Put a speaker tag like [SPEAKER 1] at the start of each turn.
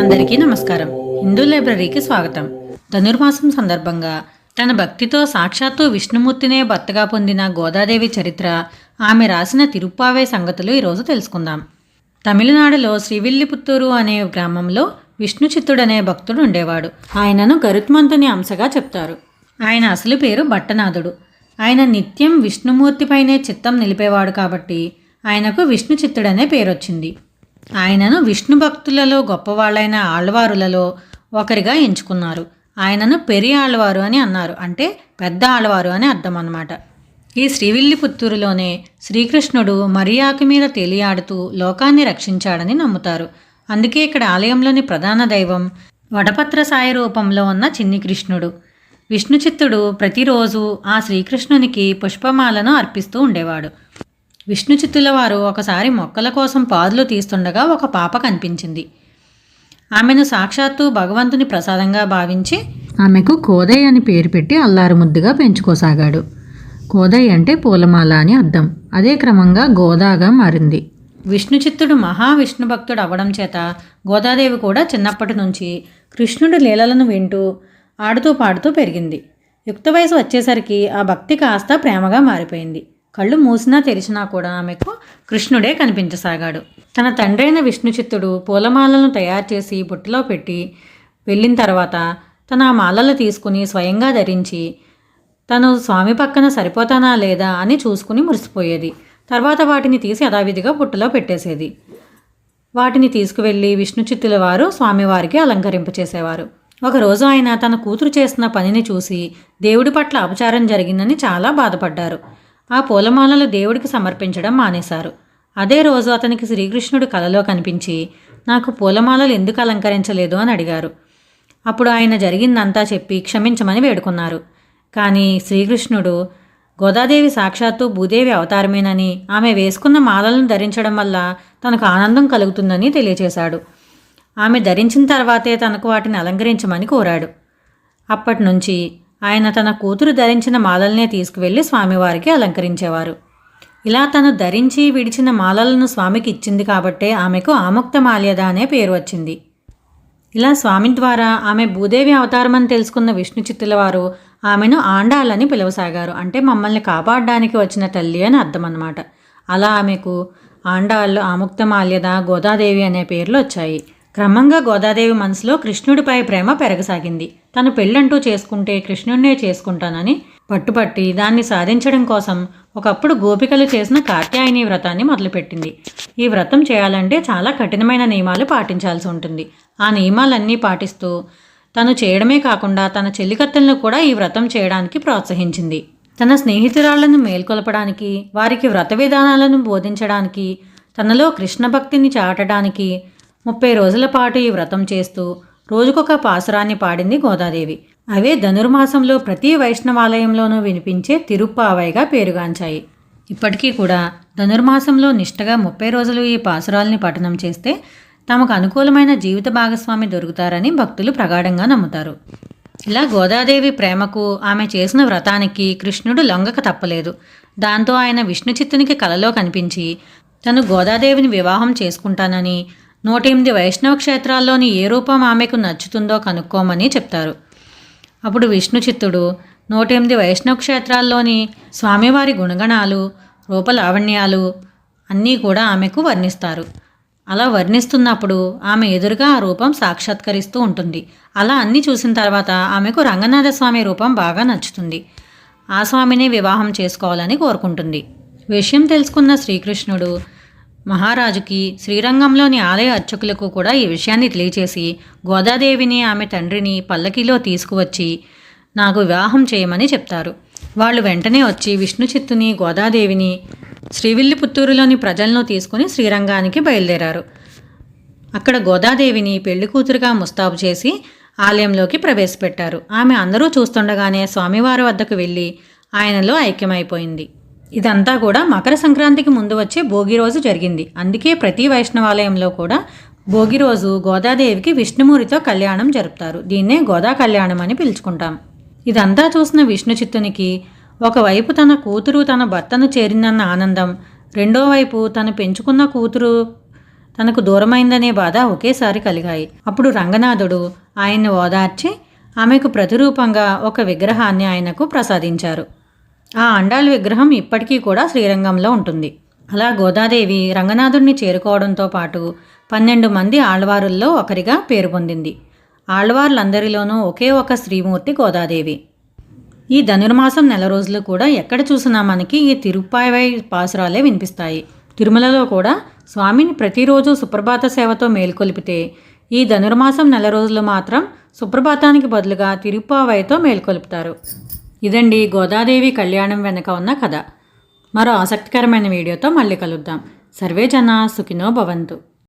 [SPEAKER 1] అందరికీ నమస్కారం. హిందూ లైబ్రరీకి స్వాగతం. ధనుర్మాసం సందర్భంగా తన భక్తితో సాక్షాత్తు విష్ణుమూర్తినే భర్తగా పొందిన గోదాదేవి చరిత్ర ఆమె రాసిన తిరుప్పావే సంగతులు ఈరోజు తెలుసుకుందాం. తమిళనాడులో శ్రీవిల్లిపుత్తూరు అనే గ్రామంలో విష్ణు చిత్తుడనే భక్తుడు ఉండేవాడు. ఆయనను గరుత్మంతుని అంశగా చెప్తారు. ఆయన అసలు పేరు భట్టనాథుడు. ఆయన నిత్యం విష్ణుమూర్తిపైనే చిత్తం నిలిపేవాడు కాబట్టి ఆయనకు విష్ణు చిత్తుడనే పేరొచ్చింది. ఆయనను విష్ణు భక్తులలో గొప్పవాళ్ళైన ఆళ్వారులలో ఒకరిగా ఎంచుకున్నారు. ఆయనను పెరి ఆళ్వారు అని అన్నారు. అంటే పెద్ద ఆళ్వారు అని అర్థం అన్నమాట. ఈ శ్రీవిల్లిపుత్తూరులోనే శ్రీకృష్ణుడు మరియాకు మీద తేలియాడుతూ లోకాన్ని రక్షించాడని నమ్ముతారు. అందుకే ఇక్కడ ఆలయంలోని ప్రధాన దైవం వడపత్ర సాయి రూపంలో ఉన్న చిన్ని కృష్ణుడు. విష్ణు చిత్తుడు ప్రతిరోజు ఆ శ్రీకృష్ణునికి పుష్పమాలను అర్పిస్తూ ఉండేవాడు. విష్ణు చిత్తుల వారు ఒకసారి మొక్కల కోసం పాదులు తీస్తుండగా ఒక పాప కనిపించింది. ఆమెను సాక్షాత్తు భగవంతుని ప్రసాదంగా భావించి ఆమెకు కోదయ్ అని పేరు పెట్టి అల్లారు ముద్దుగా పెంచుకోసాగాడు. కోదయ్ అంటే పూలమాల అని అర్థం. అదే క్రమంగా గోదాగా మారింది. విష్ణు చిత్తుడు మహావిష్ణు భక్తుడు అవ్వడం చేత గోదాదేవి కూడా చిన్నప్పటి నుంచి కృష్ణుడి లీలలను వింటూ ఆడుతూ పాడుతూ పెరిగింది. యుక్త వయసు వచ్చేసరికి ఆ భక్తి కాస్త ప్రేమగా మారిపోయింది. కళ్ళు మూసినా తెరిచినా కూడా ఆమెకు కృష్ణుడే కనిపించసాగాడు. తన తండ్రైన విష్ణుచిత్తుడు పూలమాలను తయారు చేసి బుట్టలో పెట్టి వెళ్ళిన తర్వాత తన ఆ మాలలు తీసుకుని స్వయంగా ధరించి తను స్వామి పక్కన సరిపోతానా లేదా అని చూసుకుని మురిసిపోయేది. తర్వాత వాటిని తీసి యథావిధిగా బుట్టలో పెట్టేసేది. వాటిని తీసుకువెళ్ళి విష్ణుచిత్తుల వారు స్వామివారికి అలంకరింపచేసేవారు ఒకరోజు ఆయన తన కూతురు చేస్తున్న పనిని చూసి దేవుడి పట్ల అపచారం జరిగిందని చాలా బాధపడ్డారు. ఆ పూలమాలలు దేవుడికి సమర్పించడం మానేశారు. అదే రోజు అతనికి శ్రీకృష్ణుడు కలలో కనిపించి నాకు పూలమాలలు ఎందుకు అలంకరించలేదు? అని అడిగారు. అప్పుడు ఆయన జరిగిందంతా చెప్పి క్షమించమని వేడుకున్నారు. కానీ శ్రీకృష్ణుడు గోదాదేవి సాక్షాత్తు భూదేవి అవతారమేనని ఆమె వేసుకున్న మాలలను ధరించడం వల్ల తనకు ఆనందం కలుగుతుందని తెలియచేశాడు. ఆమె ధరించిన తర్వాతే తనకు వాటిని అలంకరించమని కోరాడు. అప్పటి నుంచి ఆయన తన కూతురు ధరించిన మాలల్నే తీసుకువెళ్ళి స్వామివారికి అలంకరించేవారు. ఇలా తను ధరించి విడిచిన మాలలను స్వామికి ఇచ్చింది కాబట్టే ఆమెకు ఆముక్త మాల్యద అనే పేరు వచ్చింది. ఇలా స్వామి ద్వారా ఆమె భూదేవి అవతారమని తెలుసుకున్న విష్ణు చిత్తుల వారు ఆమెను ఆండాలని పిలవసాగారు. అంటే మమ్మల్ని కాపాడడానికి వచ్చిన తల్లి అని అర్థం అన్నమాట అలా ఆమెకు ఆండాళ్ళు ఆముక్తమాల్యద గోదాదేవి అనే పేర్లు వచ్చాయి. క్రమంగా గోదాదేవి మనసులో కృష్ణుడిపై ప్రేమ పెరగసాగింది. తను పెళ్ళంటూ చేసుకుంటే కృష్ణుడినే చేసుకుంటానని పట్టుపట్టి దాన్ని సాధించడం కోసం ఒకప్పుడు గోపికలు చేసిన కాత్యాయని వ్రతాన్ని మొదలుపెట్టింది. ఈ వ్రతం చేయాలంటే చాలా కఠినమైన నియమాలు పాటించాల్సి ఉంటుంది. ఆ నియమాలన్నీ పాటిస్తూ తను చేయడమే కాకుండా తన చెల్లికత్తెలను కూడా ఈ వ్రతం చేయడానికి ప్రోత్సహించింది. తన స్నేహితురాళ్ళను మేల్కొలపడానికి వారికి వ్రత విధానాలను బోధించడానికి తనలో కృష్ణ భక్తిని చాటడానికి ముప్పై రోజుల పాటు ఈ వ్రతం చేస్తూ రోజుకొక పాసురాన్ని పాడింది గోదాదేవి. అవే ధనుర్మాసంలో ప్రతి వైష్ణవాలయంలోనూ వినిపించే తిరుప్పావైగా పేరుగాంచాయి. ఇప్పటికీ కూడా ధనుర్మాసంలో నిష్టగా ముప్పై రోజులు ఈ పాసురాల్ని పఠనం చేస్తే తమకు అనుకూలమైన జీవిత భాగస్వామి దొరుకుతారని భక్తులు ప్రగాఢంగా నమ్ముతారు. ఇలా గోదాదేవి ప్రేమకు ఆమె చేసిన వ్రతానికి కృష్ణుడు లొంగక తప్పలేదు. దాంతో ఆయన విష్ణు చిత్తునికి కలలో కనిపించి తను గోదాదేవిని వివాహం చేసుకుంటానని నూట ఎనిమిది వైష్ణవ క్షేత్రాల్లోని ఏ రూపం ఆమెకు నచ్చుతుందో కనుక్కోమని చెప్తారు. అప్పుడు విష్ణు చిత్తుడు నూట ఎనిమిది వైష్ణవ క్షేత్రాల్లోని స్వామివారి గుణగణాలు రూపలావణ్యాలు అన్నీ కూడా ఆమెకు వర్ణిస్తారు. అలా వర్ణిస్తున్నప్పుడు ఆమె ఎదురుగా ఆ రూపం సాక్షాత్కరిస్తూ ఉంటుంది. అలా అన్నీ చూసిన తర్వాత ఆమెకు రంగనాథ స్వామి రూపం బాగా నచ్చుతుంది. ఆ స్వామిని వివాహం చేసుకోవాలని కోరుకుంటుంది. విషయం తెలుసుకున్న శ్రీకృష్ణుడు మహారాజుకి శ్రీరంగంలోని ఆలయ అర్చకులకు కూడా ఈ విషయాన్ని తెలియచేసి గోదాదేవిని ఆమె తండ్రిని పల్లకిలో తీసుకువచ్చి నాకు వివాహం చేయమని చెప్తారు. వాళ్ళు వెంటనే వచ్చి విష్ణు చిత్తుని గోదాదేవిని శ్రీవిల్లిపుత్తూరులోని ప్రజలను తీసుకుని శ్రీరంగానికి బయలుదేరారు. అక్కడ గోదాదేవిని పెళ్ళి కూతురుగా ముస్తాబు చేసి ఆలయంలోకి ప్రవేశపెట్టారు. ఆమె అందరూ చూస్తుండగానే స్వామివారి వద్దకు వెళ్ళి ఆయనలో ఐక్యమైపోయింది. ఇదంతా కూడా మకర సంక్రాంతికి ముందు వచ్చే భోగి రోజు జరిగింది. అందుకే ప్రతి వైష్ణవాలయంలో కూడా భోగి రోజు గోదాదేవికి విష్ణుమూరితో కళ్యాణం జరుపుతారు. దీన్నే గోదా కళ్యాణం అని పిలుచుకుంటాం. ఇదంతా చూసిన విష్ణు చిత్తునికి ఒకవైపు తన కూతురు తన భర్తను చేరిందన్న ఆనందం రెండో వైపు తను పెంచుకున్న కూతురు తనకు దూరమైందనే బాధ ఒకేసారి కలిగాయి. అప్పుడు రంగనాథుడు ఆయన్ని ఓదార్చి ఆమెకు ప్రతిరూపంగా ఒక విగ్రహాన్ని ఆయనకు ప్రసాదించారు. ఆ అండాల విగ్రహం ఇప్పటికీ కూడా శ్రీరంగంలో ఉంటుంది. అలా గోదాదేవి రంగనాథుడిని చేరుకోవడంతో పాటు పన్నెండు మంది ఆళ్వారుల్లో ఒకరిగా పేరు పొందింది. ఆళ్వార్లందరిలోనూ ఒకే ఒక శ్రీమూర్తి గోదాదేవి. ఈ ధనుర్మాసం నెల రోజులు కూడా ఎక్కడ చూసినా మనకి ఈ తిరుపాయవై పాసురాలే వినిపిస్తాయి. తిరుమలలో కూడా స్వామిని ప్రతిరోజు సుప్రభాత సేవతో మేల్కొల్పితే ఈ ధనుర్మాసం నెల రోజులు మాత్రం సుప్రభాతానికి బదులుగా తిరుప్పావైతో మేల్కొలుపుతారు. ఇదండి గోదాదేవి కళ్యాణం వెనుక ఉన్న కథ. మరో ఆసక్తికరమైన వీడియోతో మళ్ళీ కలుద్దాం. సర్వే జన సుఖినో భవంతు.